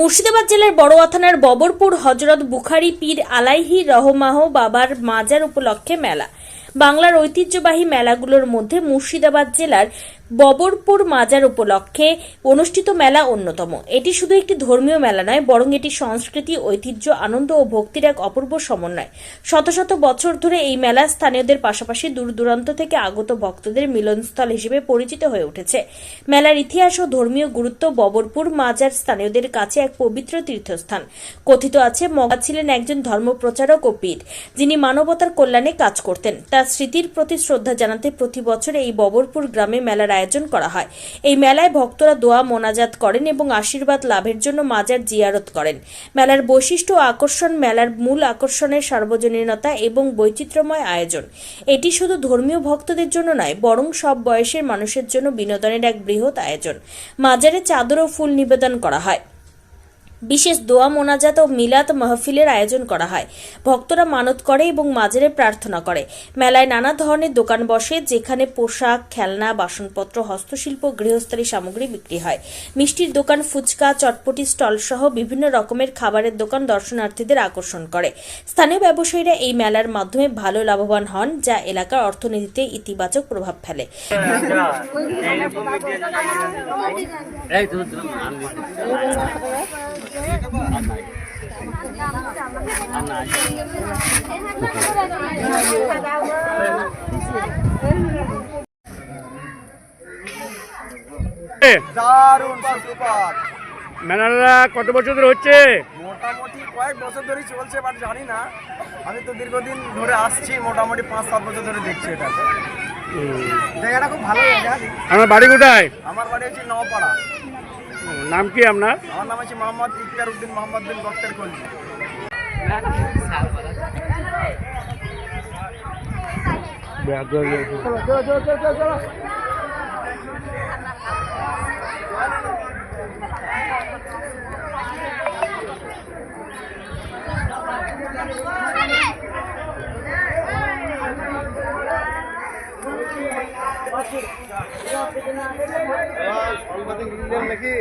মুর্শিদাবাদ জেলার বড়োয়া থানার ববরপুর হজরত বুখারি পীর আলাইহি রহমাহ বাবার মাজার উপলক্ষে মেলা। বাংলার ঐতিহ্যবাহী মেলাগুলোর মধ্যে মুর্শিদাবাদ জেলার ববরপুর মাজার উপলক্ষে অনুষ্ঠিত মেলা অন্যতম। এটি শুধু একটি ধর্মীয় মেলা নয়, বরং এটি সংস্কৃতি, ঐতিহ্য, আনন্দ ও ভক্তির এক অপূর্ব সমন্বয়। শত শত বছর ধরে এই মেলা স্থানীয়দের পাশাপাশি দূর দূরান্ত থেকে আগত ভক্তদের মিলনস্থল হিসেবে পরিচিত হয়ে উঠেছে। মেলার ইতিহাস ও ধর্মীয় গুরুত্ব ববরপুর মাজার স্থানীয়দের কাছে এক পবিত্র তীর্থস্থান। কথিত আছে, মগা ছিলেন একজন ধর্মপ্রচারক ও পীর, যিনি মানবতার কল্যাণে কাজ করতেন। তার স্মৃতির প্রতি শ্রদ্ধা জানাতে প্রতি বছর এই ববরপুর গ্রামে মেলার আয়োজন করা হয়। এই মেলায় ভক্তরা দোয়া, মোনাজাত করেন এবং আশীর্বাদ লাভের জন্য মাজার জিয়ারত করেন। মেলার বৈশিষ্ট্য আকর্ষণ মেলার মূল আকর্ষণের সার্বজনীনতা এবং বৈচিত্র্যময় আয়োজন। এটি শুধু ধর্মীয় ভক্তদের জন্য নয়, বরং সব বয়সের মানুষের জন্য বিনোদনের এক বৃহৎ আয়োজন। মাজারে চাদর ও ফুল নিবেদন করা হয়। বিশেষ দোয়া, মোনাজাত ও মিলাত মাহফিলের আয়োজন করা হয়। ভক্তরা মানত করে এবং মাজারে প্রার্থনা করে। মেলায় নানা ধরনের দোকান বসে, যেখানে পোশাক, খেলনা, বাসনপত্র, হস্তশিল্প, গৃহস্থালী সামগ্রী বিক্রি হয়। মিষ্টির দোকান, ফুচকা, চটপটি স্টল সহ বিভিন্ন রকমের খাবারের দোকান দর্শনার্থীদের আকর্ষণ করে। স্থানীয় ব্যবসায়ীরা এই মেলার মাধ্যমে ভালো লাভবান হন, যা এলাকার অর্থনীতিতে ইতিবাচক প্রভাব ফেলে। এই মেলাটা কত বছর ধরে হচ্ছে? মোটামুটি কয়েক বছর ধরেই চলছে বাট জানি না। আমি তো দীর্ঘদিন ধরে আসছি মোটামুটি পাঁচ সাত বছর ধরে দেখছি এটা। জায়গাটা খুব ভালো জায়গা আমার বাড়ি কোথায়? আমার বাড়ি হচ্ছে নওপাড়া। নাম কি আপনার? আমার নাম আছে মোহাম্মদ ইকতার উদ্দিন মোহাম্মদ বিন বক্তের কলজি নাকি?